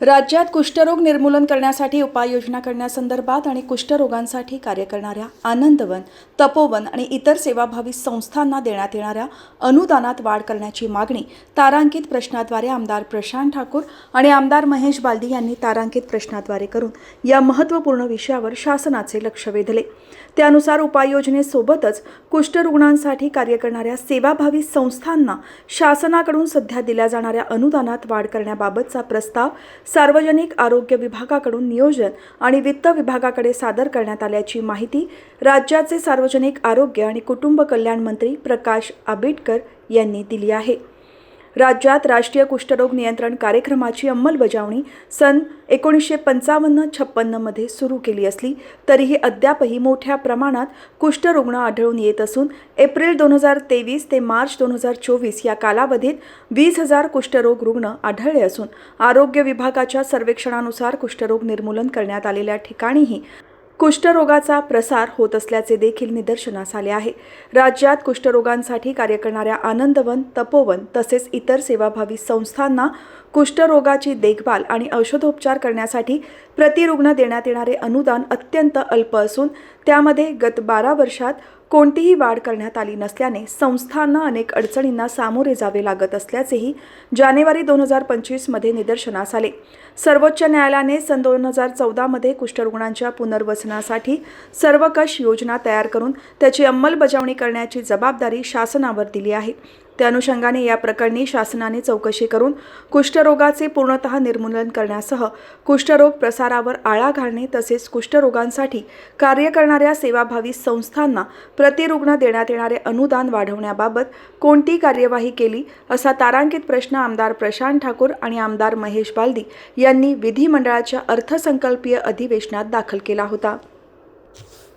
राज्यात कुष्ठरोग निर्मूलन करण्यासाठी उपाययोजना करण्यासंदर्भात आणि कुष्ठरोगांसाठी कार्य करणाऱ्या आनंदवन तपोवन आणि इतर सेवाभावी संस्थांना देण्यात येणाऱ्या अनुदानात वाढ करण्याची मागणी तारांकित प्रश्नाद्वारे आमदार प्रशांत ठाकूर आणि आमदार महेश बालदी यांनी तारांकित प्रश्नाद्वारे करून या महत्त्वपूर्ण विषयावर शासनाचे लक्ष वेधले. त्यानुसार उपाययोजनेसोबतच कुष्ठरुग्णांसाठी कार्य करणाऱ्या सेवाभावी संस्थांना शासनाकडून सध्या दिल्या जाणाऱ्या अनुदानात वाढ करण्याबाबतचा प्रस्ताव सार्वजनिक आरोग्य विभागाकडून नियोजन आणि वित्त विभागाकडे सादर करण्यात आल्याची माहिती राज्याचे सार्वजनिक आरोग्य आणि कुटुंब कल्याण मंत्री प्रकाश आंबेडकर यांनी दिली आहे. राज्यात राष्ट्रीय कुष्ठरोग नियंत्रण कार्यक्रमाची अंमलबजावणी सन एकोणीसशे पंचावन्न छप्पन्नमध्ये सुरू केली असली तरीही अद्यापही मोठ्या प्रमाणात कुष्ठरुग्ण आढळून येत असून एप्रिल दोन हजार तेवीस ते मार्च दोन हजार चोवीस या कालावधीत वीस हजार कुष्ठरोग रुग्ण आढळले असून आरोग्य विभागाच्या सर्वेक्षणानुसार कुष्ठरोग निर्मूलन करण्यात आलेल्या ठिकाणीही कुष्ठरोगाचा प्रसार होत असल्याचे देखील निदर्शनास आले आहे. राज्यात कुष्ठरोगांसाठी कार्य करणाऱ्या आनंदवन तपोवन तसेच इतर सेवाभावी संस्थांना कुष्ठरोगाची देखभाल आणि औषधोपचार करण्यासाठी प्रतिरुग्ण देण्यात येणारे अनुदान अत्यंत अल्प असून त्यामध्ये गत बारा वर्षात कोणतीही वाढ करण्यात आली नसल्याने संस्थांना अनेक अडचणींना सामोरे जावे लागत असल्याचेही जानेवारी दोन हजार पंचवीसमध्ये निदर्शनास आले. सर्वोच्च न्यायालयाने सन दोन हजार चौदामध्ये कुष्ठरुग्णांच्या पुनर्वसनासाठी सर्वकष योजना तयार करून त्याची अंमलबजावणी करण्याची जबाबदारी शासनावर दिली आहे. त्या अनुषंगाने या प्रकरणी शासनाने चौकशी करून कुष्ठरोगाचे पूर्णतः निर्मूलन करण्यासह कुष्ठरोग प्रसारावर आळा घालणे तसेच कुष्ठरोगांसाठी कार्य करणाऱ्या सेवाभावी संस्थांना प्रतिरुग्ण देण्यात येणारे अनुदान वाढवण्याबाबत कोणती कार्यवाही केली असा तारांकित प्रश्न आमदार प्रशांत ठाकूर आणि आमदार महेश बालदी यांनी विधिमंडळाच्या अर्थसंकल्पीय अधिवेशनात दाखल केला होता.